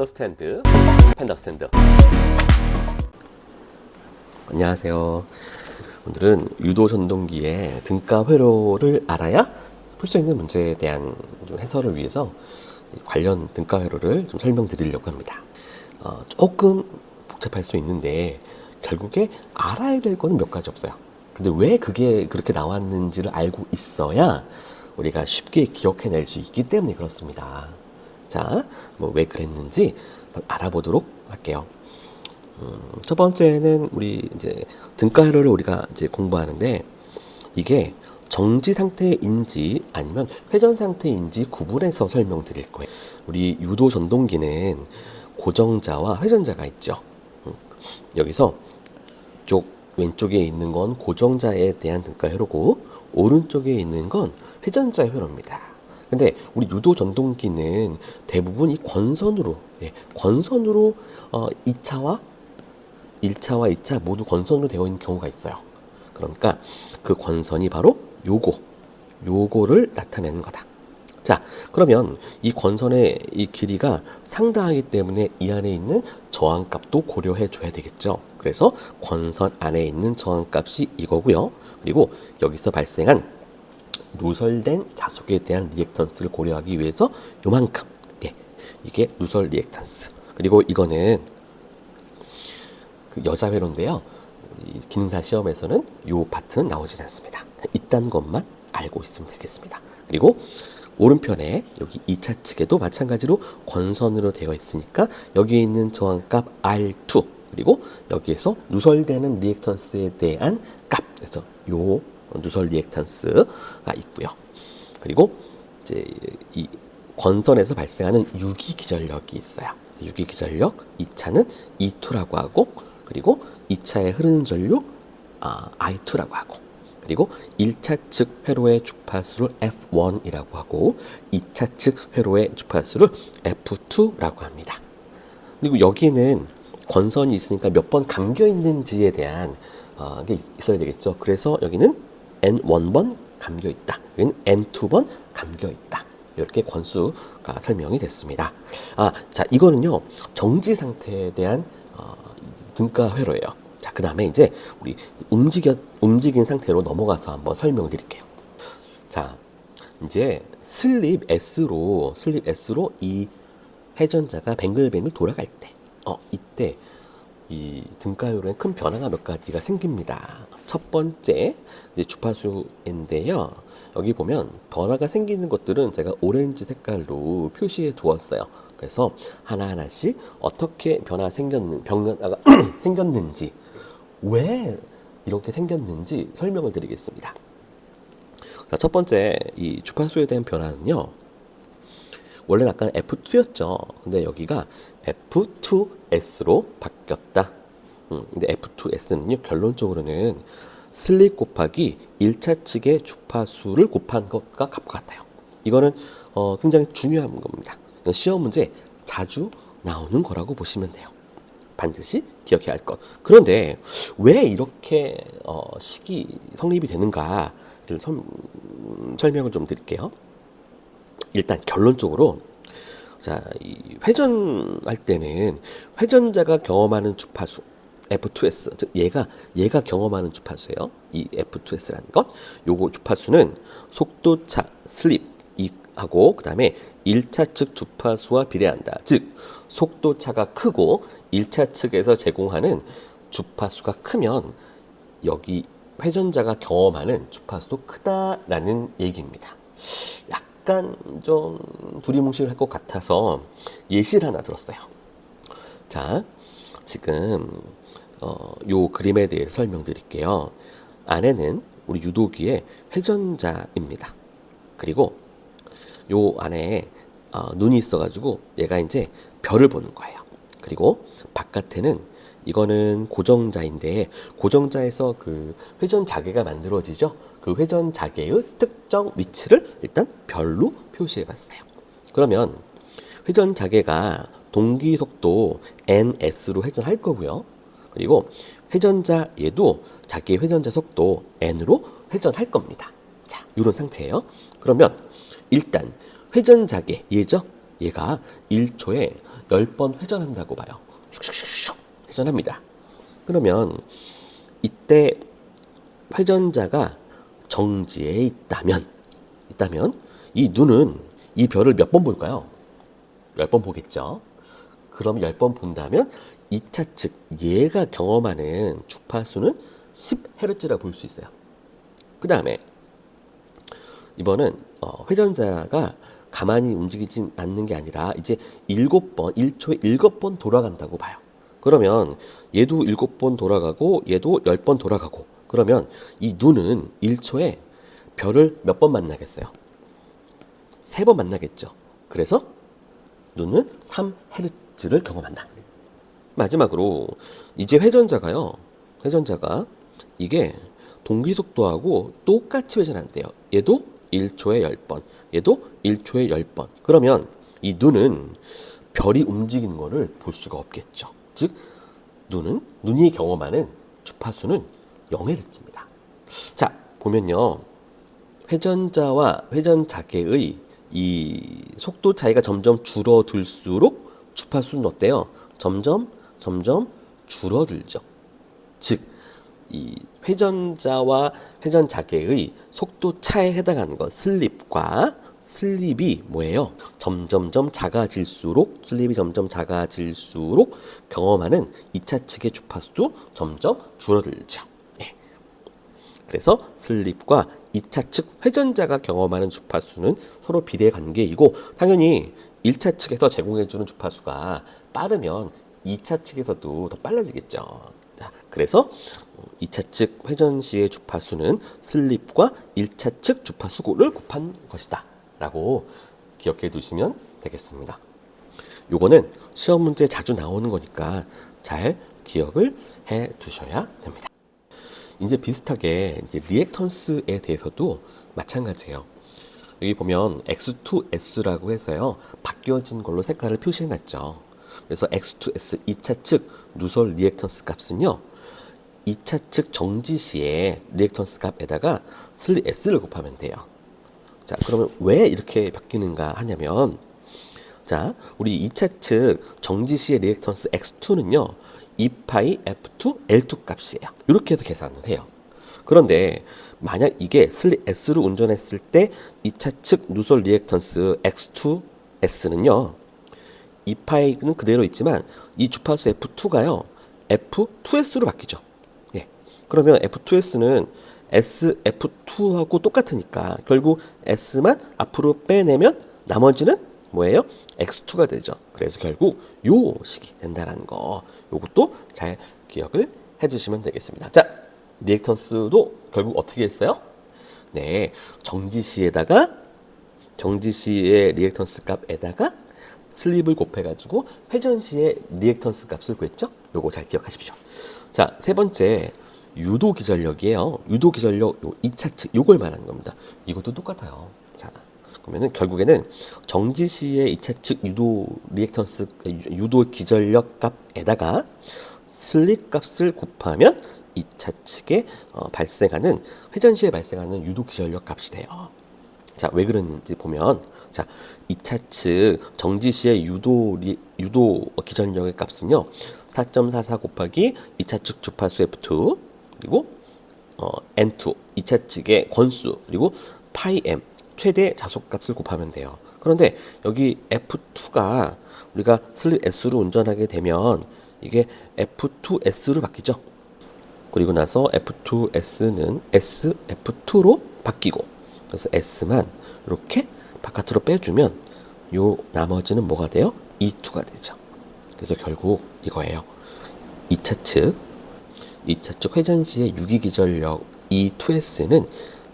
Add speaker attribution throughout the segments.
Speaker 1: 펜더스탠드. 펜더스탠드. 안녕하세요. 오늘은 유도 전동기의 등가 회로를 알아야 풀 수 있는 문제에 대한 좀 해설을 위해서 관련 등가 회로를 좀 설명드리려고 합니다. 어, 조금 복잡할 수 있는데 결국에 알아야 될 거는 몇 가지 없어요. 근데 왜 그게 그렇게 나왔는지를 알고 있어야 우리가 쉽게 기억해낼 수 있기 때문에 그렇습니다. 자, 뭐 왜 그랬는지 알아보도록 할게요. 음, 첫 번째는 우리 이제 등가회로를 우리가 이제 공부하는데 이게 정지 상태인지 아니면 회전 상태인지 구분해서 설명드릴 거예요. 우리 유도 전동기는 고정자와 회전자가 있죠. 음, 여기서 쪽 왼쪽에 있는 건 고정자에 대한 등가 회로고 오른쪽에 있는 건 회전자 회로입니다. 근데 우리 유도 전동기는 대부분 이 권선으로 예, 권선으로 어, 2차와 1차와 2차 모두 권선으로 되어 있는 경우가 있어요. 그러니까 그 권선이 바로 요거 요거를 나타내는 거다. 자, 그러면 이 권선의 이 길이가 상당하기 때문에 이 안에 있는 저항값도 고려해 줘야 되겠죠. 그래서 권선 안에 있는 저항값이 이거고요. 그리고 여기서 발생한 누설된 자속에 대한 리액턴스를 고려하기 위해서 요만큼 예, 이게 누설 리액턴스. 그리고 이거는 그 여자 회로인데요. 이 기능사 시험에서는 요 파트는 나오진 않습니다. 이딴 것만 알고 있으면 되겠습니다. 그리고 오른편에 여기 2차 측에도 마찬가지로 권선으로 되어 있으니까 여기에 있는 저항값 R2 그리고 여기에서 누설되는 리액턴스에 대한 값 그래서 요 누설 리액턴스가 있고요. 그리고 이제 이 권선에서 발생하는 유기 기전력이 있어요. 유기 기전력 2차는 E2라고 하고 그리고 2차에 흐르는 전류 아, I2라고 하고 그리고 1차 측 회로의 주파수를 F1이라고 하고 2차 측 회로의 주파수를 F2라고 합니다. 그리고 여기에는 권선이 있으니까 몇 번 감겨 있는지에 대한 어, 게 있- 있어야 되겠죠. 그래서 여기는 N1번 감겨 있다. 여기는 N2번 감겨 있다. 이렇게 권수가 설명이 됐습니다. 아, 자, 이거는요, 정지 상태에 대한 어, 등가 회로예요. 자, 그 다음에 이제 우리 움직여, 움직인 상태로 넘어가서 한번 설명을 드릴게요. 자, 이제 슬립 S로, 슬립 S로 이 회전자가 뱅글뱅글 돌아갈 때, 어, 이때 이 등가율엔 큰 변화가 몇 가지가 생깁니다. 첫 번째, 주파수인데요. 여기 보면 변화가 생기는 것들은 제가 오렌지 색깔로 표시해 두었어요. 그래서 하나하나씩 어떻게 변화 생겼는, 변화가 생겼는지, 왜 이렇게 생겼는지 설명을 드리겠습니다. 자, 첫 번째, 이 주파수에 대한 변화는요. 원래는 아까 F2였죠. 근데 여기가 F2S로 바뀌었다. 음, 근데 F2S는요, 결론적으로는 슬립 곱하기 1차 측의 주파수를 곱한 것과 같아요. 이거는 어, 굉장히 중요한 겁니다. 이건 시험 문제 자주 나오는 거라고 보시면 돼요. 반드시 기억해야 할 것. 그런데 왜 이렇게 어, 식이 성립이 되는가를 설, 설명을 좀 드릴게요. 일단 결론적으로 자, 이 회전할 때는 회전자가 경험하는 주파수 F2S 즉 얘가 얘가 경험하는 주파수예요. 이 F2S라는 것. 요거 주파수는 속도차 슬립 이 하고 그다음에 1차 측 주파수와 비례한다. 즉 속도차가 크고 1차 측에서 제공하는 주파수가 크면 여기 회전자가 경험하는 주파수도 크다라는 얘기입니다. 약간 좀 두리뭉실할 것 같아서 예시를 하나 들었어요. 자, 지금 어, 요 그림에 대해 설명드릴게요. 안에는 우리 유도기의 회전자입니다. 그리고 요 안에 어, 눈이 있어가지고 얘가 이제 별을 보는 거예요. 그리고 바깥에는 이거는 고정자인데 고정자에서 그 회전 자개가 만들어지죠. 그 회전 자개의 특정 위치를 일단 별로 표시해 봤어요. 그러면 회전 자개가 동기 속도 ns로 회전할 거고요. 그리고 회전자 얘도 자기 회전자 속도 n으로 회전할 겁니다. 자, 이런 상태예요. 그러면 일단 회전 자개 얘죠. 얘가 1초에 10번 회전한다고 봐요. 슉슉슉슉 회전합니다. 그러면 이때 회전자가 정지에 있다면 있다면 이 눈은 이 별을 몇 번 볼까요? 10번 보겠죠. 그럼 10번 본다면 2차 측 얘가 경험하는 주파수는 10Hz라고 볼수 있어요. 그 다음에 이번은 어, 회전자가 가만히 움직이진 않는 게 아니라 이제 7번, 1초에 7번 돌아간다고 봐요. 그러면 얘도 7번 돌아가고 얘도 10번 돌아가고 그러면 이 눈은 1초에 별을 몇 번 만나겠어요? 세 번 만나겠죠. 그래서 눈은 3Hz 를 경험한다. 마지막으로 이제 회전자가요. 회전자가 이게 동기 속도하고 똑같이 회전한대요. 얘도 1초에 10번, 얘도 1초에 10번. 그러면 이 눈은 별이 움직이는 거를 볼 수가 없겠죠. 즉 눈은 눈이 경험하는 주파수는 0Hz입니다. 자, 보면요. 회전자와 회전자계의 이 속도 차이가 점점 줄어들수록 주파수는 어때요? 점점 점점 줄어들죠. 즉, 이 회전자와 회전자계의 속도 차에 해당하는 것 슬립과 슬립이 뭐예요? 점점점 작아질수록 슬립이 점점 작아질수록 경험하는 2차 측의 주파수도 점점 줄어들죠. 예. 그래서 슬립과 2차 측 회전자가 경험하는 주파수는 서로 비례 관계이고 당연히 1차 측에서 제공해주는 주파수가 빠르면 2차 측에서도 더 빨라지겠죠. 자, 그래서 2차 측 회전 시의 주파수는 슬립과 1차 측 주파수를 곱한 것이다. 라고 기억해 두시면 되겠습니다. 요거는 시험 문제 자주 나오는 거니까 잘 기억을 해 두셔야 됩니다. 이제 비슷하게 이제 리액턴스에 대해서도 마찬가지예요. 여기 보면 X2S라고 해서요. 바뀌어진 걸로 색깔을 표시해 놨죠. 그래서 X2S 2차 측 누설 리액턴스 값은요. 2차 측 정지 시에 리액턴스 값에다가 슬리 S를 곱하면 돼요. 자, 그러면 왜 이렇게 바뀌는가 하냐면 자, 우리 2차 측 정지 시의 리액턴스 X2는요. 2파이 F2 L2 값이에요. 이렇게 해서 계산을 해요. 그런데 만약 이게 슬리 S로 운전했을 때 2차 측 누설 리액턴스 X2S는요. 2파이는 그대로 있지만 이 주파수 F2가요. F2S로 바뀌죠. 예. 그러면 F2S는 SF2하고 똑같으니까 결국 S만 앞으로 빼내면 나머지는 뭐예요? X2가 되죠. 그래서 결국 요 식이 된다라는 거. 요것도 잘 기억을 해 주시면 되겠습니다. 자, 리액턴스도 결국 어떻게 했어요? 네. 정지시에다가 정지시의 리액턴스 값에다가 슬립을 곱해가지고 회전시의 리액턴스 값을 구했죠? 요거 잘 기억하십시오. 자, 세 번째 유도 기전력이에요. 유도 기전력 요 2차 측 요걸 말하는 겁니다. 이것도 똑같아요. 자, 그러면은 결국에는 정지시의 2차 측 유도 리액턴스 유도 기전력 값에다가 슬립 값을 곱하면 2차 측에 어, 발생하는 회전 시에 발생하는 유도 기전력 값이 돼요. 자, 왜 그러는지 보면 자, 2차 측 정지 시의 유도 리, 유도 기전력의 값은요. 4.44 곱하기 2차 측 주파수 F2 그리고 어, N2 2차 측의 권수 그리고 파이 M 최대 자속값을 곱하면 돼요. 그런데 여기 F2가 우리가 슬립 S로 운전하게 되면 이게 F2S로 바뀌죠. 그리고 나서 F2S는 SF2로 바뀌고 그래서 S만 이렇게 바깥으로 빼주면 요 나머지는 뭐가 돼요? E2가 되죠. 그래서 결국 이거예요. 2차 측 2차 측 회전 시의 유기기전력 E2S는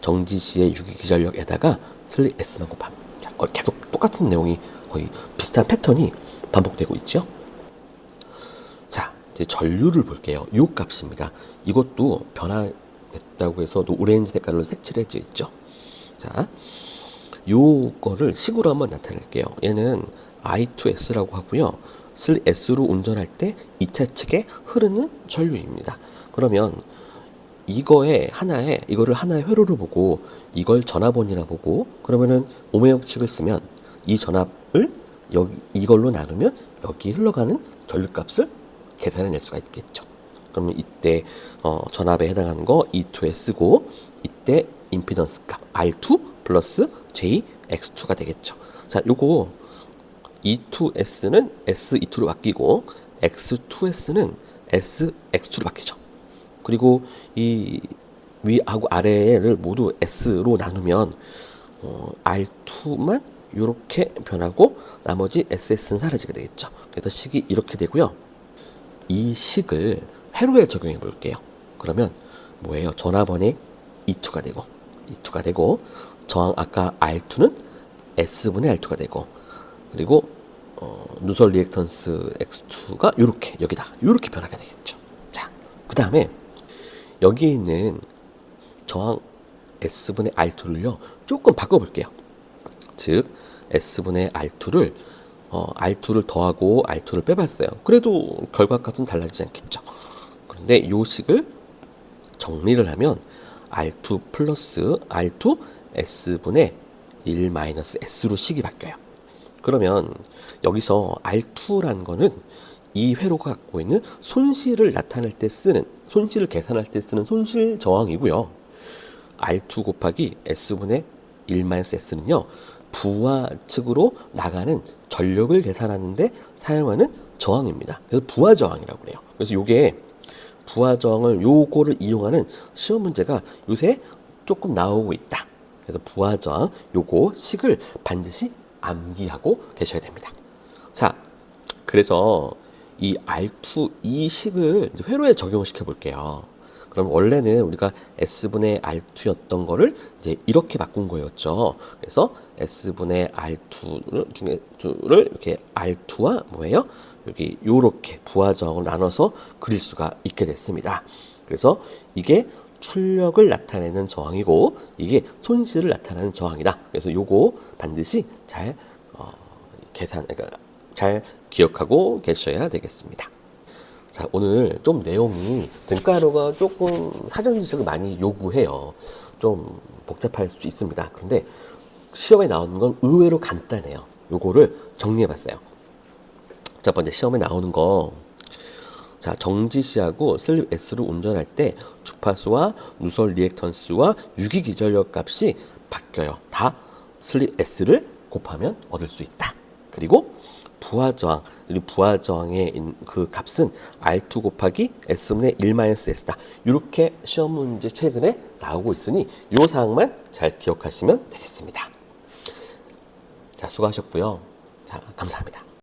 Speaker 1: 정지 시의 유기기전력에다가 슬리 S만 곱함. 자, 어, 계속 똑같은 내용이 거의 비슷한 패턴이 반복되고 있죠. 자, 이제 전류를 볼게요. 요 값입니다. 이것도 변화됐다고 해서 또 오렌지 색깔로 색칠해져 있죠. 자, 요거를 식으로 한번 나타낼게요. 얘는 I2S라고 하고요. 슬 S로 운전할 때 2차 측에 흐르는 전류입니다. 그러면 이거에 하나에 이거를 하나의 회로로 보고 이걸 전압원이라 보고 그러면은 오메 법칙을 쓰면 이 전압을 여기 이걸로 나누면 여기 흘러가는 전류값을 계산해 낼 수가 있겠죠. 그러면 이때 어, 전압에 해당하는 거 E2S고 이때 임피던스 값 R2 플러스 JX2가 되겠죠. 자, 요거 E2S는 SE2로 바뀌고 X2S는 SX2로 바뀌죠. 그리고 이 위하고 아래를 모두 S로 나누면 어, R2만 이렇게 변하고 나머지 SS는 사라지게 되겠죠. 그래서 식이 이렇게 되고요. 이 식을 회로에 적용해 볼게요. 그러면 뭐예요? 전화번에 E2가 되고 E2가 되고 저항 아까 R2는 S분의 R2가 되고 그리고 어, 누설 리액턴스 X2가 이렇게 여기다 이렇게 변하게 되겠죠. 자, 그 다음에 여기에 있는 저항 S분의 R2를요 조금 바꿔볼게요. 즉 S분의 R2를 어, R2를 더하고 R2를 빼봤어요. 그래도 결과값은 달라지지 않겠죠. 그런데 이 식을 정리를 하면 R2 플러스 R2 S분의 1 마이너스 S로 식이 바뀌어요. 그러면 여기서 R2라는 거는 이 회로가 갖고 있는 손실을 나타낼 때 쓰는 손실을 계산할 때 쓰는 손실 저항이고요. R2 곱하기 S분의 1-S는요, 부하 측으로 나가는 전력을 계산하는데 사용하는 저항입니다. 그래서 부하 저항이라고 그래요. 그래서 요게 부하 저항을 요거를 이용하는 시험 문제가 요새 조금 나오고 있다. 그래서 부하 저항 요거 식을 반드시 암기하고 계셔야 됩니다. 자, 그래서 이 R2 이 식을 회로에 적용을 시켜 볼게요. 그럼 원래는 우리가 S분의 R2였던 거를 이제 이렇게 바꾼 거였죠. 그래서 S분의 R2를 중에 이렇게 R2와 뭐예요? 여기 요렇게 부하정을 나눠서 그릴 수가 있게 됐습니다. 그래서 이게 출력을 나타내는 저항이고 이게 손실을 나타내는 저항이다. 그래서 요거 반드시 잘 어, 계산, 그러니까 잘 기억하고 계셔야 되겠습니다. 자, 오늘 좀 내용이 등가로가 조금 사전 지식을 많이 요구해요. 좀 복잡할 수 있습니다. 그런데 시험에 나오는 건 의외로 간단해요. 요거를 정리해 봤어요. 첫 번째 시험에 나오는 거. 자, 정지시하고 슬립 S로 운전할 때 주파수와 누설 리액턴스와 유기 기전력 값이 바뀌어요. 다 슬립 S를 곱하면 얻을 수 있다. 그리고 부하저항, 그리고 부하저항의 인- 그 값은 R2 곱하기 S분의 1-S다. 이렇게 시험 문제 최근에 나오고 있으니 이 사항만 잘 기억하시면 되겠습니다. 자, 수고하셨고요. 자, 감사합니다.